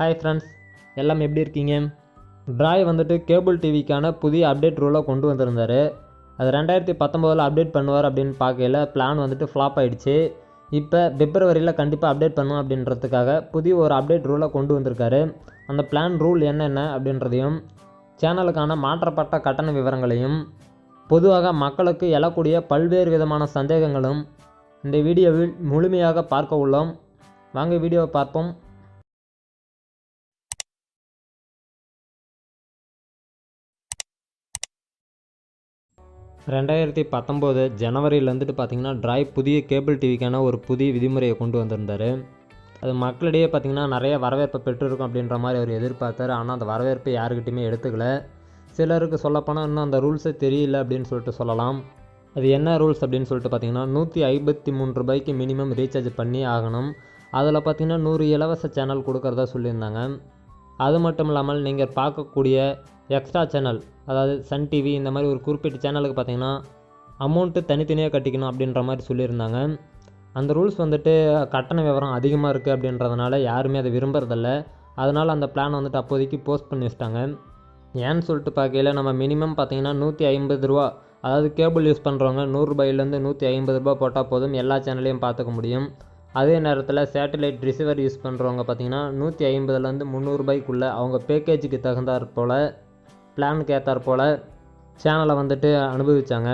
Hi friends எல்லாம் எப்படி இருக்கீங்க? ட்ராய் வந்துட்டு கேபிள் டிவிக்கான புதிய அப்டேட் ரூலை கொண்டு வந்திருந்தார். அது ரெண்டாயிரத்தி பத்தொம்போதில் அப்டேட் பண்ணுவார் அப்படின்னு பார்க்கையில பிளான் வந்துட்டு ஃப்ளாப் ஆயிடுச்சு. இப்போ பிப்ரவரியில் கண்டிப்பாக அப்டேட் பண்ணும் அப்படின்றதுக்காக புதிய ஒரு அப்டேட் ரூலை கொண்டு வந்திருக்காரு. அந்த பிளான் ரூல் என்னென்ன அப்படின்றதையும் சேனலுக்கான மாற்றப்பட்ட கட்டண விவரங்களையும் பொதுவாக மக்களுக்கு எழக்கூடிய பல்வேறு விதமான சந்தேகங்களும் இந்த வீடியோவில் முழுமையாக பார்க்க உள்ளோம். வாங்க வீடியோவை பார்ப்போம். ரெண்டாயிரத்தி பத்தொம்போது ஜனவரியில் வந்துட்டு பார்த்தீங்கன்னா ட்ராய் புதிய கேபிள் டிவிக்கான ஒரு புதிய விதிமுறையை கொண்டு வந்திருந்தார். அது மக்களிடையே பார்த்தீங்கன்னா நிறைய வரவேற்பை பெற்றிருக்கும் அப்படின்ற மாதிரி அவர் எதிர்பார்த்தார். ஆனால் அந்த வரவேற்பை யாருக்கிட்டையுமே எடுத்துக்கல. சிலருக்கு சொல்லப்போனால் இன்னும் அந்த ரூல்ஸே தெரியல அப்படின்னு சொல்லிட்டு சொல்லலாம். அது என்ன ரூல்ஸ் அப்படின்னு சொல்லிட்டு பார்த்தீங்கன்னா நூற்றி ஐம்பத்தி மூணு ரூபாய்க்கு மினிமம் ரீசார்ஜ் பண்ணி ஆகணும். அதில் பார்த்தீங்கன்னா நூறு இலவச சேனல் கொடுக்குறதா சொல்லியிருந்தாங்க. அது மட்டும் இல்லாமல் நீங்கள் பார்க்கக்கூடிய எக்ஸ்ட்ரா சேனல் அதாவது சன் டிவி இந்த மாதிரி ஒரு குறிப்பிட்ட சேனலுக்கு பார்த்தீங்கன்னா அமௌண்ட்டு தனித்தனியாக கட்டிக்கணும் அப்படின்ற மாதிரி சொல்லியிருந்தாங்க. அந்த ரூல்ஸ் வந்துட்டு கட்டண விவரம் அதிகமாக இருக்குது அப்படின்றதுனால யாருமே அதை விரும்புறதில்ல. அதனால் அந்த பிளான் வந்துட்டு அப்போதைக்கு போஸ்ட் பண்ணி வச்சிட்டாங்க. ஏன்னு சொல்லிட்டு பார்க்கையில் நம்ம மினிமம் பார்த்தீங்கன்னா நூற்றி ஐம்பது ரூபா அதாவது கேபிள் யூஸ் பண்ணுறவங்க நூறுரூபாயிலேருந்து நூற்றி ஐம்பது ரூபா போட்டால் போதும் எல்லா சேனலையும் பார்த்துக்க முடியும். அதே நேரத்தில் சேட்டலைட் ரிசீவர் யூஸ் பண்ணுறவங்க பார்த்தீங்கன்னா நூற்றி ஐம்பதுலேருந்து முந்நூறுபாய்க்குள்ளே அவங்க பேக்கேஜுக்கு தகுந்தாற் போல் பிளானுக்கு ஏற்றாற் போல் சேனலை வந்துட்டு அனுபவித்தாங்க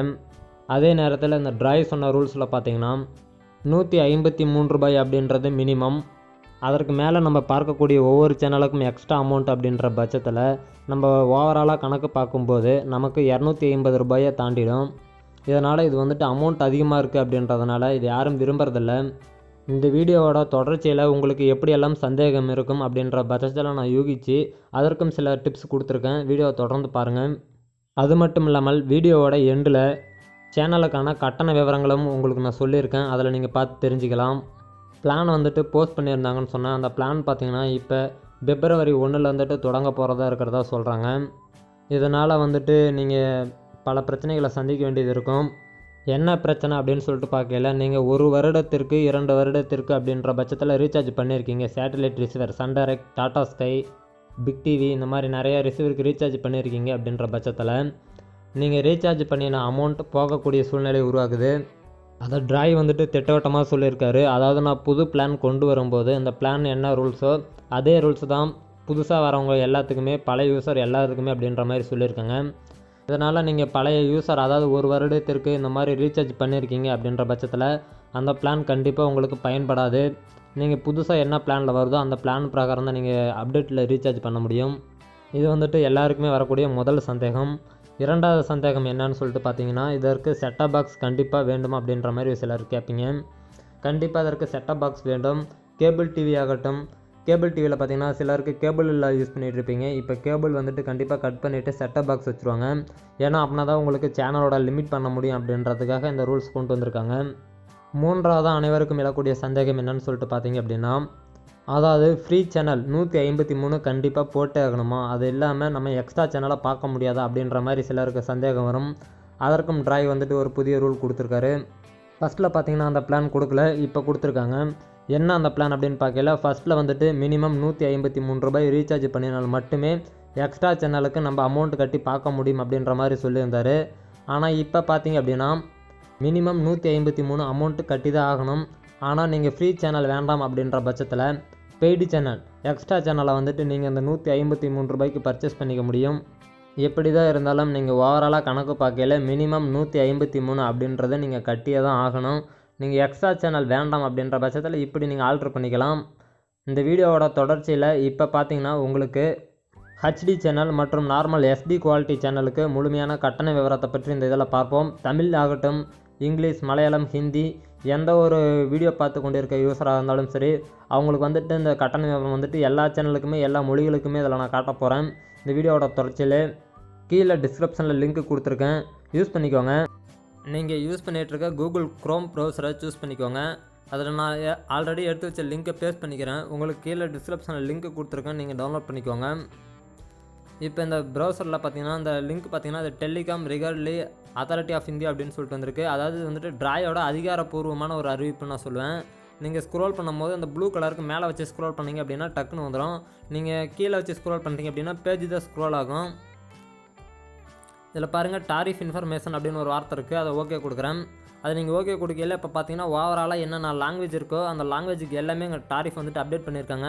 அதே நேரத்தில் இந்த ட்ராய் சொன்ன ரூல்ஸில் பார்த்தீங்கன்னா நூற்றி ஐம்பத்தி மூணு ரூபாய் அப்படின்றது மினிமம் அதற்கு மேலே நம்ம பார்க்கக்கூடிய ஒவ்வொரு சேனலுக்கும் எக்ஸ்ட்ரா அமௌண்ட் அப்படின்ற பட்சத்தில் நம்ம ஓவராலாக கணக்கு பார்க்கும்போது நமக்கு இரநூத்தி ஐம்பது ரூபாயை தாண்டிடும். இதனால் இது வந்துட்டு அமௌண்ட் அதிகமாக இருக்குது அப்படின்றதுனால இது யாரும் விரும்புறதில்ல. இந்த வீடியோவோட தொடர்ச்சியில் உங்களுக்கு எப்படியெல்லாம் சந்தேகம் இருக்கும் அப்படின்ற பட்சத்தில் நான் யூகிச்சு அதற்கும் சில டிப்ஸ் கொடுத்துருக்கேன். வீடியோவை தொடர்ந்து பாருங்கள் அது மட்டும் இல்லாமல் வீடியோவோட எண்டில் சேனலுக்கான கட்டண விவரங்களும் உங்களுக்கு நான் சொல்லியிருக்கேன். அதில் நீங்கள் பார்த்து தெரிஞ்சுக்கலாம். பிளான் வந்துட்டு போஸ்ட் பண்ணியிருந்தாங்கன்னு சொன்னேன் அந்த பிளான் பார்த்தீங்கன்னா இப்போ பிப்ரவரி ஒன்றில் வந்துட்டு தொடங்க போகிறதா இருக்கிறதா சொல்கிறாங்க இதனால் வந்துட்டு நீங்கள் பல பிரச்சனைகளை சந்திக்க வேண்டியது இருக்கும். என்ன பிரச்சனை அப்படின்னு சொல்லிட்டு பார்க்கல. நீங்கள் ஒரு வருடத்திற்கு இரண்டு வருடத்திற்கு அப்படின்ற பட்சத்தில் ரீசார்ஜ் பண்ணியிருக்கீங்க satellite receiver Sun Tata Sky Big TV இந்த மாதிரி நிறையா ரிசீவருக்கு ரீசார்ஜ் பண்ணியிருக்கீங்க அப்படின்ற பட்சத்தில் நீங்கள் ரீசார்ஜ் பண்ணின அமௌண்ட் போகக்கூடிய சூழ்நிலை உருவாகுது. அதை ட்ராய் வந்துட்டு திட்டவட்டமாக சொல்லியிருக்காரு. அதாவது நான் புது பிளான் கொண்டு வரும்போது இந்த பிளான் என்ன ரூல்ஸோ அதே ரூல்ஸ் தான் புதுசாக வரவங்க எல்லாத்துக்குமே பழைய யூஸர் எல்லாத்துக்குமே அப்படின்ற மாதிரி சொல்லியிருக்காங்க. இதனால் நீங்கள் பழைய யூசர் அதாவது ஒரு வருடத்திற்கு இந்த மாதிரி ரீசார்ஜ் பண்ணியிருக்கீங்க அப்படின்ற பட்சத்தில் அந்த பிளான் கண்டிப்பாக உங்களுக்கு பயன்படாது. நீங்கள் புதுசாக என்ன பிளானில் வருதோ அந்த பிளான் பிரகாரம் தான் நீங்கள் அப்டேட்டில் ரீசார்ஜ் பண்ண முடியும். இது வந்துட்டு எல்லாருக்குமே வரக்கூடிய முதல் சந்தேகம். இரண்டாவது சந்தேகம் என்னன்னு சொல்லிட்டு பார்த்தீங்கன்னா இதற்கு செட்டப் பாக்ஸ் கண்டிப்பாக வேண்டும் அப்படின்ற மாதிரி சிலர் கேட்பீங்க கண்டிப்பாக அதற்கு செட்டப் பாக்ஸ் வேண்டும். கேபிள் டிவி ஆகட்டும் கேபிள் டிவியில் பார்த்தீங்கன்னா சிலருக்கு கேபிள் இல்லை யூஸ் பண்ணிகிட்டு இருப்பீங்க இப்போ கேபிள் வந்துட்டு கண்டிப்பாக கட் பண்ணிவிட்டு செட்டப் பாக்ஸ் வச்சுருவாங்க. ஏன்னா அப்படின்னா தான் உங்களுக்கு சேனலோட லிமிட் பண்ண முடியும் அப்படின்றதுக்காக இந்த ரூல்ஸ் கொண்டு வந்திருக்காங்க. மூன்றாவதாக அனைவருக்கும் எழக்கூடிய சந்தேகம் என்னன்னு சொல்லிட்டு பார்த்தீங்க அப்படின்னா அதாவது ஃப்ரீ சேனல் நூற்றி ஐம்பத்தி மூணு கண்டிப்பாக போட்டே ஆகணுமா? அது இல்லாமல் நம்ம எக்ஸ்ட்ரா சேனலை பார்க்க முடியாதா? அப்படின்ற மாதிரி சிலருக்கு சந்தேகம் வரும். அதற்கும் ட்ராய் வந்துட்டு ஒரு புதிய ரூல் கொடுத்துருக்காரு. ஃபஸ்ட்டில் பார்த்தீங்கன்னா அந்த பிளான் கொடுக்கல. இப்போ கொடுத்துருக்காங்க. என்ன அந்த பிளான் அப்படின்னு பார்க்கல ஃபஸ்ட்டில் வந்துட்டு மினிமம் நூற்றி ஐம்பத்தி மூணு ரூபாய் ரீசார்ஜ் பண்ணினால் மட்டுமே எக்ஸ்ட்ரா சேனலுக்கு நம்ம அமௌண்ட் கட்டி பார்க்க முடியும் அப்படின்ற மாதிரி சொல்லியிருந்தார். ஆனால் இப்போ பார்த்தீங்க அப்படின்னா மினிமம் நூற்றி ஐம்பத்தி மூணு அமௌண்ட்டு கட்டி தான் ஆகணும். ஆனால் நீங்கள் ஃப்ரீ சேனல் வேண்டாம் அப்படின்ற பட்சத்தில் பெய்டு சேனல் எக்ஸ்ட்ரா சேனலை வந்துட்டு நீங்கள் அந்த நூற்றி ஐம்பத்தி மூணு ரூபாய்க்கு பர்ச்சேஸ் பண்ணிக்க முடியும். எப்படி தான் இருந்தாலும் நீங்கள் ஓவராலாக கணக்கு பார்க்கையில மினிமம் நூற்றி ஐம்பத்தி மூணு அப்படின்றத நீங்கள் கட்டியே தான் ஆகணும். நீங்கள் எக்ஸ்ட்ரா சேனல் வேண்டாம் அப்படின்ற பட்சத்தில் இப்படி நீங்கள் ஆல்ட்ரு பண்ணிக்கலாம். இந்த வீடியோவோட தொடர்ச்சியில் இப்போ பார்த்தீங்கன்னா உங்களுக்கு ஹச்டி சேனல் மற்றும் நார்மல் எஸ்டி குவாலிட்டி சேனலுக்கு முழுமையான கட்டண விவரத்தை பற்றி இந்த இதில் பார்ப்போம். தமிழ் ஆகட்டும் இங்கிலீஷ் மலையாளம் ஹிந்தி எந்த ஒரு வீடியோ பார்த்து கொண்டிருக்க யூஸராக இருந்தாலும் சரி அவங்களுக்கு வந்துட்டு இந்த கட்டண விவரம் வந்துட்டு எல்லா சேனலுக்குமே எல்லா மொழிகளுக்குமே இதில் நான் காட்ட போகிறேன் இந்த வீடியோவோட தொடர்ச்சியில் கீழே டிஸ்கிரிப்ஷனில் லிங்க் கொடுத்துருக்கேன். யூஸ் பண்ணிக்கோங்க. நீங்கள் யூஸ் பண்ணிகிட்ருக்க கூகுள் க்ரோம் ப்ரௌசரை சூஸ் பண்ணிக்கோங்க. அதில் நான் ஆல்ரெடி எடுத்து வச்ச லிங்க்கை பேஸ்ட் பண்ணிக்கிறேன். உங்களுக்கு கீழே டிஸ்கிரிப்ஷனில் லிங்க் கொடுத்துருக்கேன். நீங்கள் டவுன்லோட் பண்ணிக்கோங்க. இப்போ இந்த ப்ரௌசரில் பார்த்தீங்கன்னா இந்த லிங்க் பார்த்தீங்கன்னா அது telecom regulatory authority of India அப்படின்னு சொல்லிட்டு வந்திருக்கு. அதாவது வந்துட்டு ட்ராயோட அதிகாரப்பூர்வமான ஒரு அறிவிப்பு நான் சொல்லுவேன். நீங்கள் ஸ்க்ரோல் பண்ணும்போது அந்த ப்ளூ கலருக்கு மேலே வச்சு ஸ்க்ரோல் பண்ணீங்க அப்படின்னா டக்குன்னு வந்துடும் நீங்கள் கீழே வச்சு ஸ்க்ரோல் பண்ணுறீங்க அப்படின்னா பேஜ் தான் ஸ்க்ரோல் ஆகும். இதில் பாருங்கள் டாரிஃப் இன்ஃபர்மேஷன் அப்படின்னு ஒரு வார்த்தை இருக்குது அதை ஓகே கொடுக்குறேன். அது நீங்கள் ஓகே கொடுக்கல இப்போ பார்த்தீங்கன்னா ஓவராலாக என்னென்ன லாங்குவேஜ் இருக்கோ அந்த லாங்குவேஜுக்கு எல்லாமே எங்கள் டாரிஃப் வந்துட்டு அப்டேட் பண்ணியிருக்காங்க.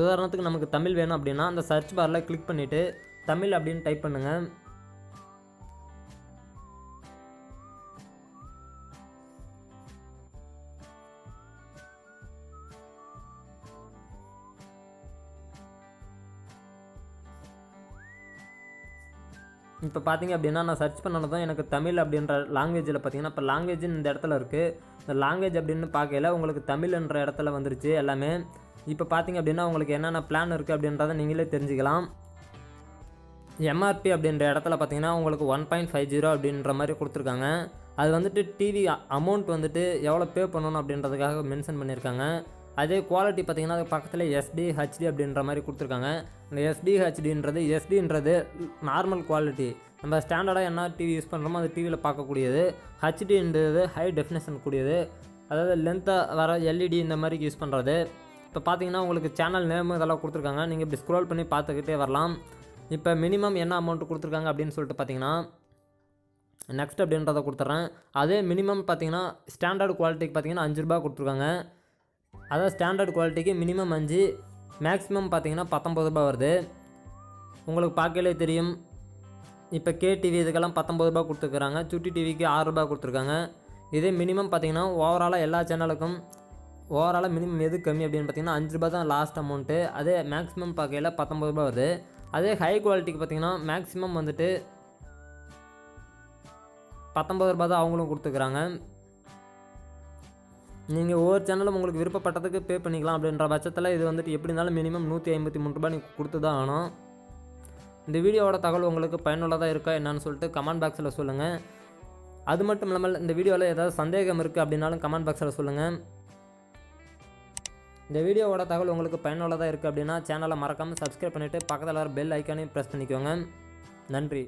உதாரணத்துக்கு நமக்கு தமிழ் வேணும் அப்படின்னா அந்த சர்ச் பாரில் கிளிக் பண்ணிவிட்டு தமிழ் அப்படின்னு டைப் பண்ணுங்கள் இப்போ பார்த்தீங்க அப்படின்னா நான் சர்ச் பண்ணனதும் எனக்கு தமிழ் அப்படின்ற லாங்குவேஜில் பார்த்தீங்கன்னா இப்போ லாங்குவேஜ் இந்த இடத்துல இருக்குது இந்த லாங்குவேஜ் அப்படின்னு பார்க்கல உங்களுக்கு தமிழ்ன்ற இடத்துல வந்துருச்சு எல்லாமே. இப்போ பார்த்தீங்க அப்படின்னா உங்களுக்கு என்னென்ன பிளான் இருக்குது அப்படின்றத நீங்களே தெரிஞ்சுக்கலாம். எம்ஆர்பி அப்படின்ற இடத்துல பார்த்தீங்கன்னா உங்களுக்கு ஒன் பாயிண்ட் ஃபைவ் ஜீரோ அப்படின்ற மாதிரி கொடுத்துருக்காங்க. அது வந்துட்டு டிவி அமௌண்ட் வந்துட்டு எவ்வளோ பே பண்ணணும் அப்படின்றதுக்காக மென்ஷன் பண்ணியிருக்காங்க. அதே குவாலிட்டி பார்த்தீங்கன்னா அது பக்கத்தில் எஸ்டி ஹெச்டி அப்படின்ற மாதிரி கொடுத்துருக்காங்க. இந்த எஸ்டி ஹெச்டின்றது எஸ்டின்றது நார்மல் குவாலிட்டி நம்ம ஸ்டாண்டர்டாக என்ன டிவி யூஸ் பண்ணுறோமோ அது டிவியில் பார்க்கக்கூடியது. ஹெச்டின்றது ஹை டெஃபினேஷன் கூடியது. அதாவது லென்த்தாக வர எல்இடி இந்த மாதிரி யூஸ் பண்ணுறது இப்போ பார்த்தீங்கன்னா உங்களுக்கு சேனல் நேம் இதெல்லாம் கொடுத்துருக்காங்க. நீங்கள் இப்படி ஸ்க்ரோல் பண்ணி பார்த்துக்கிட்டே வரலாம். இப்போ மினிமம் என்ன அமௌண்ட் கொடுத்துருக்காங்க அப்படின்னு சொல்லிட்டு பார்த்தீங்கன்னா நெக்ஸ்ட் அப்படின்றத கொடுத்துட்றேன் அதே மினிமம் பார்த்தீங்கன்னா ஸ்டாண்டர்ட் குவாலிட்டிக்கு பார்த்தீங்கன்னா அஞ்சு ரூபா கொடுத்துருக்காங்க. அதாவது ஸ்டாண்டர்ட் குவாலிட்டிக்கு மினிமம் அஞ்சு மேக்ஸிமம் பார்த்தீங்கன்னா பத்தொம்பது ரூபா வருது. உங்களுக்கு பார்க்கலே தெரியும். இப்போ கே டிவி இதுக்கெல்லாம் பத்தொம்பது ரூபா கொடுத்துருக்குறாங்க. சுட்டி டிவிக்கு ஆறு ரூபா கொடுத்துருக்காங்க. இதே மினிமம் பார்த்திங்கன்னா ஓவராலாக எல்லா சேனலுக்கும் ஓவராலாக மினிமம் எது கம்மி அப்படின்னு பார்த்தீங்கன்னா அஞ்சு ரூபா தான் லாஸ்ட் அமௌண்ட்டு அதே மேக்ஸிமம் பார்க்கையில் பத்தொம்பது ரூபாய் வருது. அதே ஹை குவாலிட்டிக்கு பார்த்தீங்கன்னா மேக்ஸிமம் வந்துட்டு பத்தொம்பது ரூபா தான் அவங்களும் கொடுத்துக்கிறாங்க நீங்கள் ஒவ்வொரு சேனலும் உங்களுக்கு விருப்பப்பட்டதுக்கு பே பண்ணிக்கலாம் அப்படின்ற பட்சத்தில் இது வந்துட்டு எப்படி இருந்தாலும் மினிமம் நூற்றி ஐம்பத்தி மூணு ரூபாய் நீங்கள் கொடுத்து தான் ஆகணும். இந்த வீடியோவோட தகவல் உங்களுக்கு பயனுள்ளதாக இருக்கா என்னன்னு சொல்லிட்டு கமெண்ட் பாக்ஸில் சொல்லுங்கள் அது மட்டும் இல்லாமல் இந்த வீடியோவில் ஏதாவது சந்தேகம் இருக்குது அப்படின்னாலும் கமெண்ட் பாக்ஸில் சொல்லுங்கள் இந்த வீடியோவோட தகவல் உங்களுக்கு பயனுள்ளதாக இருக்குது அப்படின்னா சேனலை மறக்காமல் சப்ஸ்கிரைப் பண்ணிவிட்டு பக்கத்தில் வர பெல் ஐக்கானையும் ப்ரெஸ் பண்ணிக்கோங்க. நன்றி.